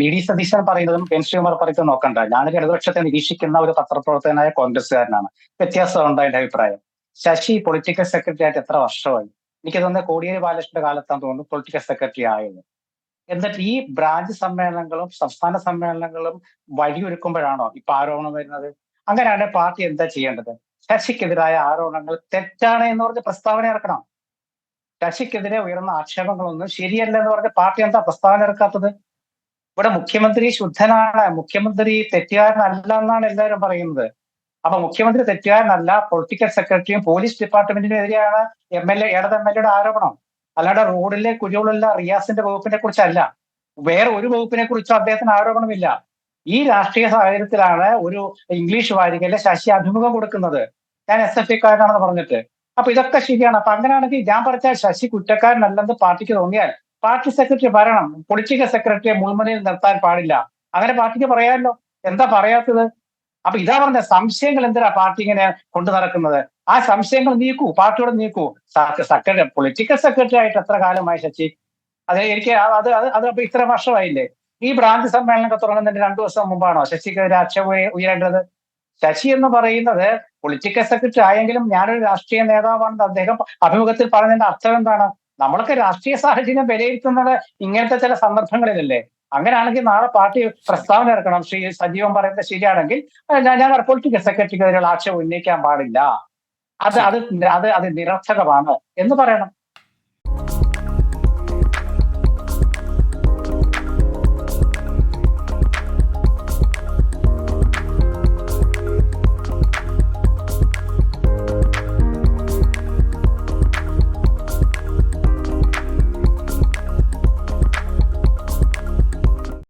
V D Satheesan പറയുന്നതും N Sreekumar പറയുന്നതും നോക്കണ്ട. ഞാനൊരു ഇടതുപക്ഷത്തെ നിരീക്ഷിക്കുന്ന ഒരു പത്രപ്രവർത്തകനായ കോൺഗ്രസ്സുകാരനാണ്. വ്യത്യാസമുണ്ട് എന്റെ അഭിപ്രായം? ശശി പൊളിറ്റിക്കൽ സെക്രട്ടറി ആയിട്ട് എത്ര വർഷമായി? എനിക്ക് തോന്നുന്നത് കോടിയേരി ബാലകൃഷ്ണന്റെ കാലത്താണ് തോന്നുന്നു പൊളിറ്റിക്കൽ സെക്രട്ടറി ആയത് എന്നിട്ട് ഈ ബ്രാഞ്ച് സമ്മേളനങ്ങളും സംസ്ഥാന സമ്മേളനങ്ങളും വഴിയൊരുക്കുമ്പോഴാണോ ഇപ്പൊ ആരോപണം വരുന്നത്? അങ്ങനെയാണ് പാർട്ടി എന്താ ചെയ്യേണ്ടത്? ശശിക്കെതിരായ ആരോപണങ്ങൾ തെറ്റാണ് എന്ന് പറഞ്ഞ് പ്രസ്താവന ഇറക്കണം. ശശിക്കെതിരെ ഉയർന്ന ആക്ഷേപങ്ങളൊന്നും ശരിയല്ല എന്ന് പറഞ്ഞ് പാർട്ടി എന്താ പ്രസ്താവന ഇറക്കാത്തത്? ഇവിടെ മുഖ്യമന്ത്രി ശുദ്ധനാണ്. മുഖ്യമന്ത്രി തെറ്റുകാരനല്ല എന്നാണ് എല്ലാവരും പറയുന്നത്. അപ്പൊ മുഖ്യമന്ത്രി തെറ്റുകാരനല്ല പൊളിറ്റിക്കൽ സെക്രട്ടറിയും പോലീസ് ഡിപ്പാർട്ട്മെന്റിനെതിരെയാണ് എം എൽ എ ഇടത് എം എൽ എയുടെ ആരോപണം. അല്ലാതെ റോഡിലെ കുഴികളുള്ള റിയാസിന്റെ വകുപ്പിനെ കുറിച്ചല്ല. വേറെ ഒരു വകുപ്പിനെ കുറിച്ചും അദ്ദേഹത്തിന് ആരോപണമില്ല. ഈ രാഷ്ട്രീയ സാഹചര്യത്തിലാണ് ഒരു ഇംഗ്ലീഷ് വാരികയിലെ ശശി അഭിമുഖം കൊടുക്കുന്നത്. ഞാൻ എസ് എഫ് ഐക്കാരനാണെന്ന് പറഞ്ഞിട്ട്. അപ്പൊ ഇതൊക്കെ ശരിയാണ്. അപ്പൊ അങ്ങനെയാണെങ്കിൽ ഞാൻ പറഞ്ഞാൽ ശശി കുറ്റക്കാരനല്ലെന്ന് പാർട്ടിക്ക് തോന്നിയാൽ പാർട്ടി സെക്രട്ടറി വരണം. പൊളിറ്റിക്കൽ സെക്രട്ടറിയെ മുൾമുനയിൽ നിർത്താൻ പാടില്ല. അങ്ങനെ പാർട്ടിക്ക് പറയാമല്ലോ. എന്താ പറയാത്തത്? അപ്പൊ ഇതാ പറഞ്ഞ സംശയങ്ങൾ എന്തിനാ പാർട്ടി ഇങ്ങനെ കൊണ്ടു നടക്കുന്നത്? ആ സംശയങ്ങൾ നീക്കൂ. പാർട്ടിയോട് നീക്കൂ. സെക്രട്ടറി പൊളിറ്റിക്കൽ സെക്രട്ടറി ആയിട്ട് എത്ര കാലമായി ശശി? അത് എനിക്ക് അത് അത് അപ്പൊ ഇത്ര വർഷമായില്ലേ? ഈ ഭ്രാന്തി സമ്മേളനമൊക്കെ തുടങ്ങുന്നതിന് രണ്ടു ദിവസം മുമ്പാണോ ആക്ഷേപം ഉയ- ഉയരേണ്ടത്? ശശി എന്ന് പറയുന്നത് പൊളിറ്റിക്കൽ സെക്രട്ടറി ആയെങ്കിലും ഞാനൊരു രാഷ്ട്രീയ നേതാവാണെന്ന് അദ്ദേഹം അഭിമുഖത്തിൽ പറഞ്ഞതിന്റെ അർത്ഥം എന്താണ്? നമ്മളൊക്കെ രാഷ്ട്രീയ സാഹചര്യം വിലയിരുത്തുന്നത് ഇങ്ങനത്തെ ചില സന്ദർഭങ്ങളിലല്ലേ? അങ്ങനെയാണെങ്കിൽ നാളെ പാർട്ടി പ്രസ്താവന ഇറക്കണം. ശ്രീ സജീവൻ പറയുന്നത് ശരിയാണെങ്കിൽ ഞാൻ പൊളിറ്റിക്കൽ സെക്രട്ടറിക്കെതിരെയുള്ള ആക്ഷേപം ഉന്നയിക്കാൻ പാടില്ല. അത് അത് അത് അത് നിരർത്ഥകമാണ് എന്ന് പറയണം.